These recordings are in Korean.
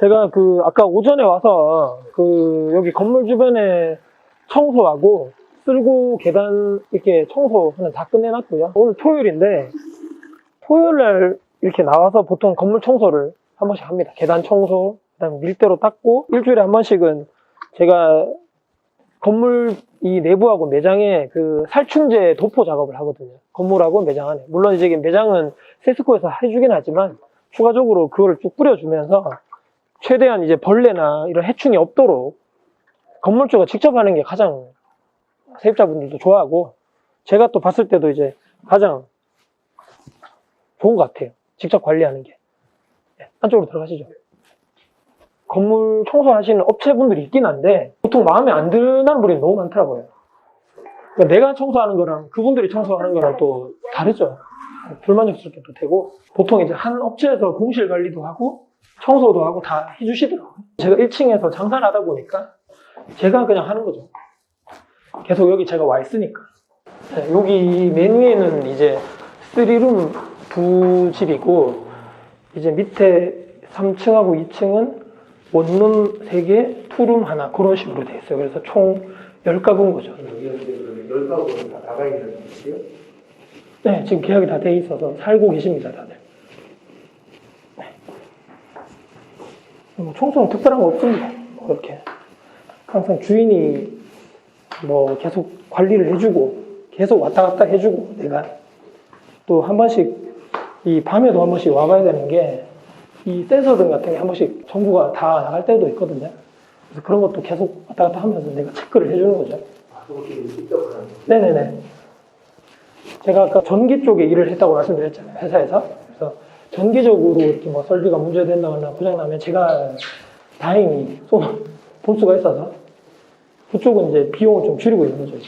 제가 그 아까 오전에 와서 그 여기 건물 주변에 청소하고 쓸고 계단 이렇게 청소는 다 끝내놨고요. 오늘 토요일인데 토요일 날 이렇게 나와서 보통 건물 청소를 한 번씩 합니다. 계단 청소, 그다음에 밀대로 닦고 일주일에 한 번씩은 제가 건물 이 내부하고 매장에 그 살충제 도포 작업을 하거든요. 건물하고 매장 안에. 물론 이제 매장은 세스코에서 해주긴 하지만 추가적으로 그거를 쭉 뿌려주면서 최대한 이제 벌레나 이런 해충이 없도록 건물주가 직접 하는 게 가장 세입자분들도 좋아하고 제가 또 봤을 때도 이제 가장 좋은 것 같아요. 직접 관리하는 게. 네, 안쪽으로 들어가시죠. 건물 청소하시는 업체분들이 있긴 한데 보통 마음에 안 드는 분이 너무 많더라고요. 그러니까 내가 청소하는 거랑 그분들이 청소하는 거랑 또 다르죠. 불만족스럽게 도 되고 보통 이제 한 업체에서 공실 관리도 하고 청소도 하고 다 해주시더라고요. 제가 1층에서 장사를 하다 보니까 제가 그냥 하는 거죠. 계속 여기 제가 와 있으니까. 네, 여기 맨 위에는 이제 3룸 두 집이고 이제 밑에 3층하고 2층은 원룸 3개, 투룸 하나 그런 식으로 돼 있어요. 그래서 총 10가구인 거죠. 열 가구는 다 나가 있는 거지요? 네, 지금 계약이 다 돼 있어서 살고 계십니다, 다들. 네. 뭐 청소는 특별한 거 없습니다. 그렇게. 항상 주인이 뭐 계속 관리를 해주고, 계속 왔다 갔다 해주고, 내가 또 한 번씩, 이 밤에도 한 번씩 와봐야 되는 게, 이 센서등 같은 게 한 번씩 정부가 다 나갈 때도 있거든요. 그래서 그런 것도 계속 왔다 갔다 하면서 내가 체크를 해주는 거죠. 아. 네네네. 제가 아까 전기 쪽에 일을 했다고 말씀드렸잖아요, 회사에서. 그래서 전기적으로 이렇게 뭐 설비가 문제된다거나 고장나면 제가 다행히 손, 볼 수가 있어서 그쪽은 이제 비용을 좀 줄이고 있는 거죠.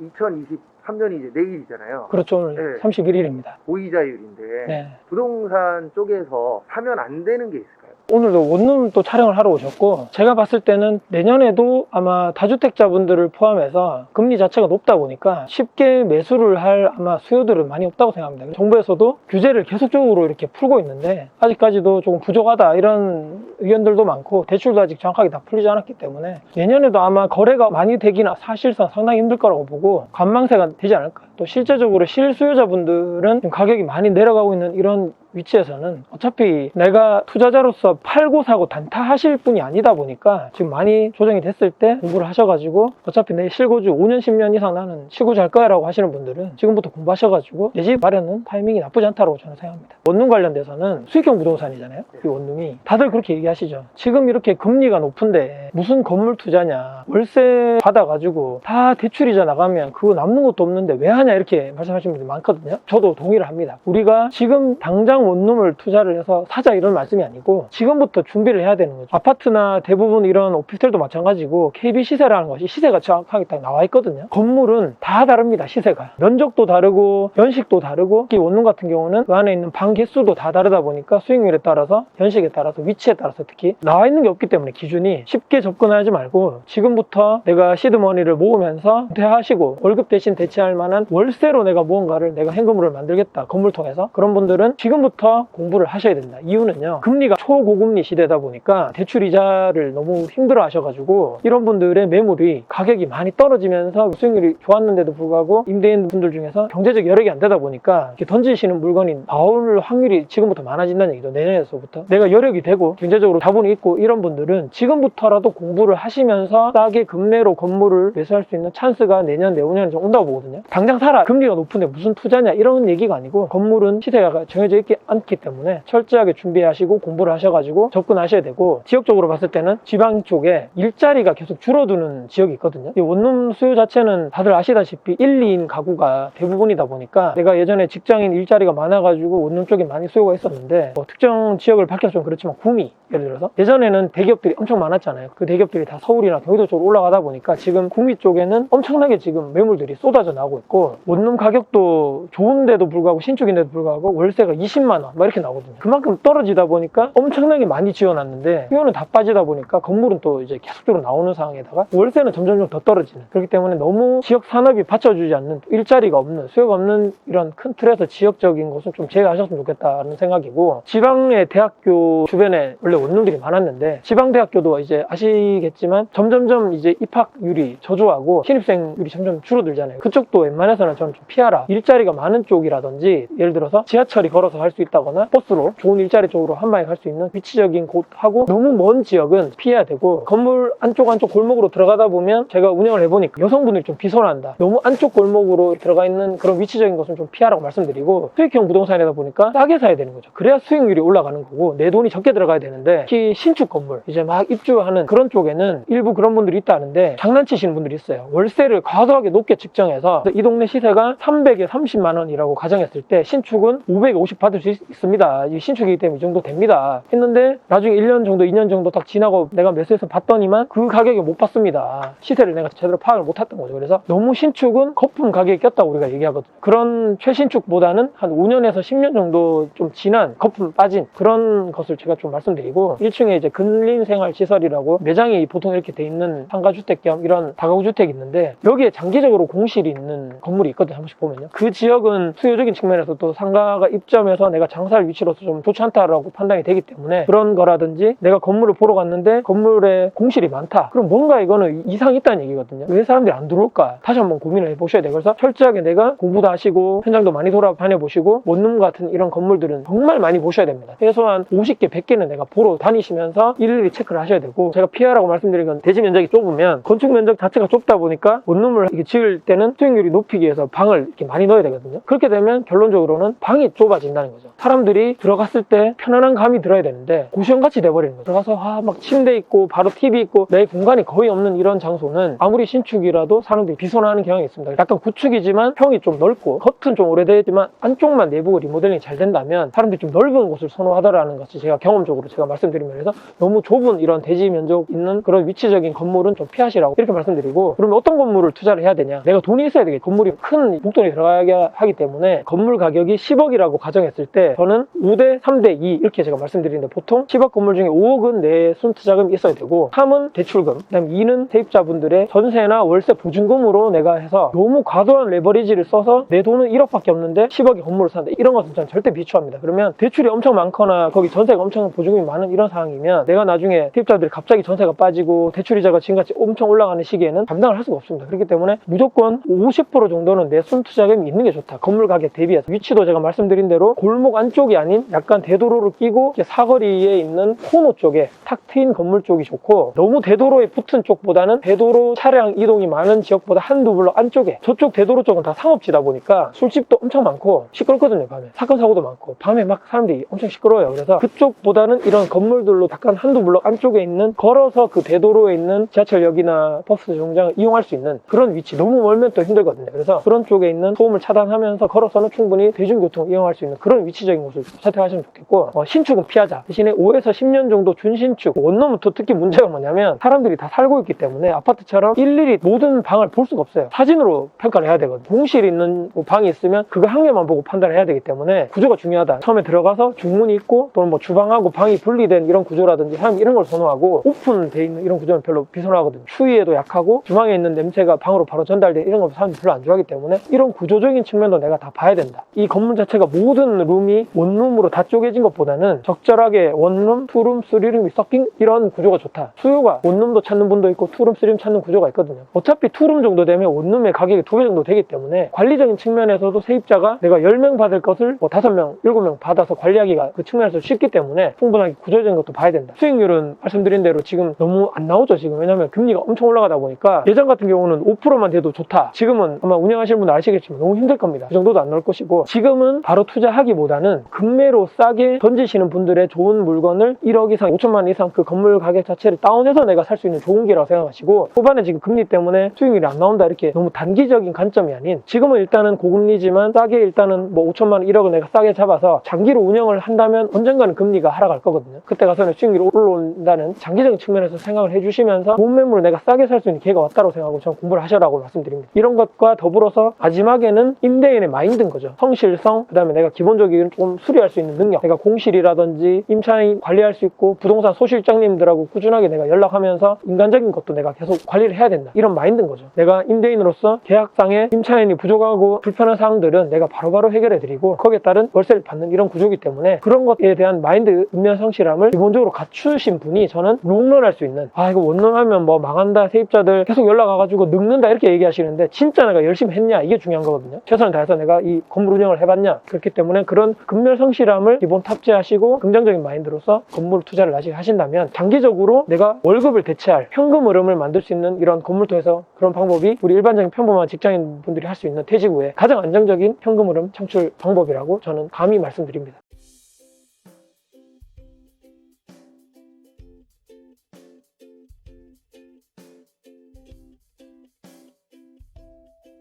2023년이 이제 내일이잖아요. 그렇죠. 오늘 네. 31일입니다. 보이자율인데 네. 부동산 쪽에서 사면 안 되는 게 있을까요? 오늘도 원룸 또 촬영을 하러 오셨고 제가 봤을 때는 내년에도 아마 다주택자분들을 포함해서 금리 자체가 높다 보니까 쉽게 매수를 할 아마 수요들은 많이 없다고 생각합니다. 정부에서도 규제를 계속적으로 이렇게 풀고 있는데 아직까지도 조금 부족하다 이런 의견들도 많고 대출도 아직 정확하게 다 풀리지 않았기 때문에 내년에도 아마 거래가 많이 되기는 사실상 상당히 힘들 거라고 보고 관망세가 되지 않을까. 또 실제적으로 실수요자분들은 가격이 많이 내려가고 있는 이런 위치에서는 어차피 내가 투자자로서 팔고 사고 단타하실 분이 아니다 보니까 지금 많이 조정이 됐을 때 공부를 하셔가지고 어차피 내 실거주 5년 10년 이상 나는 쉬고 잘 거야 라고 하시는 분들은 지금부터 공부하셔가지고 내 집 마련은 타이밍이 나쁘지 않다고 저는 생각합니다. 원룸 관련돼서는 수익형 부동산이잖아요. 이 원룸이. 다들 그렇게 얘기하시죠. 지금 이렇게 금리가 높은데 무슨 건물 투자냐. 월세 받아가지고 다 대출 이자 나가면 그거 남는 것도 없는데 왜 하냐 이렇게 말씀하시는 분들이 많거든요. 저도 동의를 합니다. 우리가 지금 당장 원룸을 투자를 해서 사자 이런 말씀이 아니고 지금부터 준비를 해야 되는 거죠. 아파트나 대부분 이런 오피스텔도 마찬가지고 KB 시세라는 것이 시세가 정확하게 딱 나와 있거든요. 건물은 다 다릅니다 시세가. 면적도 다르고 연식도 다르고 이 원룸 같은 경우는 그 안에 있는 방 개수도 다 다르다 보니까 수익률에 따라서 연식에 따라서 위치에 따라서 특히 나와 있는 게 없기 때문에 기준이 쉽게 접근하지 말고 지금부터 내가 시드머니를 모으면서 대하시고 월급 대신 대체할 만한 월세로 내가 무언가를 내가 현금으로 만들겠다 건물 통해서. 그런 분들은 지금부터 공부를 하셔야 된다. 이유는요 금리가 초고금리 시대다 보니까 대출 이자를 너무 힘들어 하셔가지고 이런 분들의 매물이 가격이 많이 떨어지면서 수익률이 좋았는데도 불구하고 임대인 분들 중에서 경제적 여력이 안 되다 보니까 이렇게 던지시는 물건이 나올 확률이 지금부터 많아진다는 얘기죠. 내년에서부터. 내가 여력이 되고 경제적으로 자본이 있고 이런 분들은 지금부터라도 공부를 하시면서 싸게 금매로 건물을 매수할 수 있는 찬스가 내년 내후년에 좀 온다고 보거든요. 당장 살아. 금리가 높은데 무슨 투자냐? 이런 얘기가 아니고 건물은 시세가 정해져 있지 않기 때문에 철저하게 준비하시고 공부를 하셔가지고 접근하셔야 되고 지역적으로 봤을 때는 지방 쪽에 일자리가 계속 줄어드는 지역이 있거든요. 이 원룸 수요 자체는 다들 아시다시피 1, 2인 가구가 대부분이다 보니까 내가 예전에 직장인 일자리가 많아가지고 원룸 쪽에 많이 수요가 있었는데 뭐 특정 지역을 밝혀서 좀 그렇지만 구미 예를 들어서 예전에는 대기업들이 엄청 많았잖아요. 그 대기업들이 다 서울이나 경기도 쪽으로 올라가다 보니까 지금 구미 쪽에는 엄청나게 지금 매물들이 쏟아져 나오고 있고 원룸 가격도 좋은데도 불구하고 신축인데도 불구하고 월세가 20만 원 막 이렇게 나오거든요. 그만큼 떨어지다 보니까 엄청나게 많이 지어놨는데 수요는 다 빠지다 보니까 건물은 또 이제 계속적으로 나오는 상황에다가 월세는 점점 더 떨어지는 그렇기 때문에 너무 지역 산업이 받쳐주지 않는 일자리가 없는 수요가 없는 이런 큰 틀에서 지역적인 것은 좀 제외하셨으면 좋겠다는 생각이고 지방의 대학교 주변에 원래 원룸들이 많았는데 지방 대학교도 이제 아시겠지만 점점점 이제 입학률이 저조하고 신입생률이 점점 줄어들잖아요. 그쪽도 웬만해서는 저는 좀 피하라. 일자리가 많은 쪽이라든지 예를 들어서 지하철이 걸어서 갈수 있다거나 버스로 좋은 일자리 쪽으로 한 방에 갈수 있는 위치적인 곳하고 너무 먼 지역은 피해야 되고 건물 안쪽 안쪽 골목으로 들어가다 보면 제가 운영을 해보니까 여성분들이 좀 비선한다. 너무 안쪽 골목으로 들어가 있는 그런 위치적인 것은 좀 피하라고 말씀드리고 수익형 부동산이다 보니까 싸게 사야 되는 거죠. 그래야 수익률이 올라가는 거고 내 돈이 적게 들어가야 되는데 특히 신축 건물 이제 막 입주하는 그런 쪽에는 일부 그런 분들이 있다는데 장난치시는 분들이 있어요. 월세를 과도하게 높게 측정해서 이 동네 시세가 300에 30만 원이라고 가정했을 때 신축은 550 받을 수 있, 습니다 신축이기 때문에 이 정도 됩니다. 했는데 나중에 1년 정도, 2년 정도 딱 지나고 내가 매수해서 봤더니만 그 가격에 못 받습니다. 시세를 내가 제대로 파악을 못 했던 거죠. 그래서 너무 신축은 거품 가격이 꼈다고 우리가 얘기하거든요. 그런 최신축보다는 한 5년에서 10년 정도 좀 지난 거품 빠진 그런 것을 제가 좀 말씀드리 고 1층에 이제 근린생활시설이라고 매장이 보통 이렇게 돼 있는 상가주택 겸 이런 다가구주택이 있는데 여기에 장기적으로 공실이 있는 건물이 있거든요. 한 번씩 보면요. 그 지역은 수요적인 측면에서 또 상가가 입점해서 내가 장사할 위치로서 좀 좋지 않다라고 판단이 되기 때문에 그런 거라든지 내가 건물을 보러 갔는데 건물에 공실이 많다. 그럼 뭔가 이거는 이상이 있다는 얘기거든요. 왜 사람들이 안 들어올까? 다시 한번 고민을 해보셔야 돼요. 그래서 철저하게 내가 공부도 하시고 현장도 많이 돌아다녀 보시고 원룸 같은 이런 건물들은 정말 많이 보셔야 됩니다. 최소한 50개, 100개는 내가 보러 다니시면서 일일이 체크를 하셔야 되고 제가 피하라고 말씀드린 건 대지 면적이 좁으면 건축 면적 자체가 좁다 보니까 원룸을 이렇게 지을 때는 수익률이 높이기 위해서 방을 이렇게 많이 넣어야 되거든요. 그렇게 되면 결론적으로는 방이 좁아진다는 거죠. 사람들이 들어갔을 때 편안한 감이 들어야 되는데 고시원같이 돼버리는 거죠. 들어가서 아, 막 침대 있고 바로 TV 있고 내 공간이 거의 없는 이런 장소는 아무리 신축이라도 사람들이 비선호하는 경향이 있습니다. 약간 구축이지만 평이 좀 넓고 겉은 좀 오래되지만 안쪽만 내부 리모델링이 잘 된다면 사람들이 좀 넓은 곳을 선호하더라는 것이 제가 경험적으로 제가 말씀드리면 그래서 너무 좁은 이런 대지 면적 있는 그런 위치적인 건물은 좀 피하시라고 이렇게 말씀드리고 그러면 어떤 건물을 투자를 해야 되냐? 내가 돈이 있어야 되겠 건물이 큰 목돈이 들어가야 하기 때문에 건물 가격이 10억이라고 가정했을 때 저는 5대 3대 2 이렇게 제가 말씀드리는데 보통 10억 건물 중에 5억은 내 순투자금이 있어야 되고 3은 대출금 그다음 2는 세입자분들의 전세나 월세 보증금으로 내가 해서 너무 과도한 레버리지를 써서 내 돈은 1억밖에 없는데 10억의 건물을 사는데 이런 것은 저는 절대 비추합니다. 그러면 대출이 엄청 많거나 거기 전세가 엄청 보증금이 많은 이런 상황이면 내가 나중에 세입자들이 갑자기 전세가 빠지고 대출이자가 지금같이 엄청 올라가는 시기에는 감당을 할 수가 없습니다. 그렇기 때문에 무조건 50% 정도는 내 순투자금이 있는 게 좋다. 건물 가격 대비해서. 위치도 제가 말씀드린 대로 골목 안쪽이 아닌 약간 대도로를 끼고 사거리에 있는 코너 쪽에 탁 트인 건물 쪽이 좋고 너무 대도로에 붙은 쪽보다는 대도로 차량 이동이 많은 지역보다 한두 블록 안쪽에 저쪽 대도로 쪽은 다 상업지다 보니까 술집도 엄청 많고 시끄럽거든요 밤에. 사건 사고도 많고 밤에 막 사람들이 엄청 시끄러워요. 그래서 그쪽보다는 이런 건물들로 약간 한두 블록 안쪽에 있는 걸어서 그 대도로에 있는 지하철역이나 버스 정장을 이용할 수 있는 그런 위치. 너무 멀면 또 힘들거든요. 그래서 그런 쪽에 있는 소음을 차단하면서 걸어서는 충분히 대중교통 이용할 수 있는 그런 위치적인 곳을 선택하시면 좋겠고 어, 신축은 피하자. 대신에 5에서 10년 정도 준신축. 원룸은 또 특히 문제가 뭐냐면 사람들이 다 살고 있기 때문에 아파트처럼 일일이 모든 방을 볼 수가 없어요. 사진으로 평가를 해야 되거든요. 공실 있는 뭐 방이 있으면 그거 한 개만 보고 판단을 해야 되기 때문에 구조가 중요하다. 처음에 들어가서 중문이 있고 또는 뭐 주방하고 방이 분리 된 이런 구조라든지 사람 이런 걸 선호하고 오픈돼 있는 이런 구조는 별로 비선호하거든요. 추위에도 약하고 주방에 있는 냄새가 방으로 바로 전달돼 이런 걸 사람들이 별로 안 좋아하기 때문에 이런 구조적인 측면도 내가 다 봐야 된다. 이 건물 자체가 모든 룸이 원룸으로 다 쪼개진 것보다는 적절하게 원룸, 투룸, 쓰리룸이 섞인 이런 구조가 좋다. 수요가 원룸도 찾는 분도 있고 투룸, 쓰리룸 찾는 구조가 있거든요. 어차피 투룸 정도 되면 원룸의 가격이 두 배 정도 되기 때문에 관리적인 측면에서도 세입자가 내가 10명 받을 것을 뭐 5명, 7명 받아서 관리하기가 그 측면에서 쉽기 때문에 충분하게 구조 적인 것도 봐야 된다. 수익률은 말씀드린 대로 지금 너무 안 나오죠 지금. 왜냐면 금리가 엄청 올라가다 보니까 예전 같은 경우는 5%만 돼도 좋다. 지금은 아마 운영하시는 분들 아시겠지만 너무 힘들 겁니다. 그 정도도 안 나올 것이고 지금은 바로 투자하기보다는 금매로 싸게 던지시는 분들의 좋은 물건을 1억 이상, 5천만 원 이상 그 건물 가격 자체를 다운해서 내가 살 수 있는 좋은 기라고 생각하시고 후반에 지금 금리 때문에 수익률이 안 나온다 이렇게 너무 단기적인 관점이 아닌 지금은 일단은 고금리지만 싸게 일단은 뭐 5천만 원, 1억을 내가 싸게 잡아서 장기로 운영을 한다면 언젠가는 금리가 하락할 거거든요 그때 가서는 수익률이 올라온다는 장기적인 측면에서 생각을 해주시면서 본 매물을 내가 싸게 살 수 있는 기회가 왔다고 생각하고 저는 공부를 하셔라고 말씀드립니다. 이런 것과 더불어서 마지막에는 임대인의 마인드인 거죠. 성실성, 그 다음에 내가 기본적인 좀 수리할 수 있는 능력, 내가 공실이라든지 임차인 관리할 수 있고 부동산 소실장님들하고 꾸준하게 내가 연락하면서 인간적인 것도 내가 계속 관리를 해야 된다. 이런 마인드인 거죠. 내가 임대인으로서 계약상에 임차인이 부족하고 불편한 사항들은 내가 바로바로 해결해 드리고 거기에 따른 월세를 받는 이런 구조이기 때문에 그런 것에 대한 마인드 인면 성실 함을 기본적으로 갖추신 분이 저는 롱런할 수 있는 아 이거 원론하면 뭐 망한다 세입자들 계속 연락 와가지고 늙는다 이렇게 얘기하시는데 진짜 내가 열심히 했냐? 이게 중요한 거거든요. 최선을 다해서 내가 이 건물 운영을 해봤냐? 그렇기 때문에 그런 근면 성실함을 기본 탑재하시고 긍정적인 마인드로서 건물 투자를 아직 하신다면 장기적으로 내가 월급을 대체할 현금 흐름을 만들 수 있는 이런 건물 통해서 그런 방법이 우리 일반적인 평범한 직장인 분들이 할 수 있는 퇴직 후에 가장 안정적인 현금 흐름 창출 방법이라고 저는 감히 말씀드립니다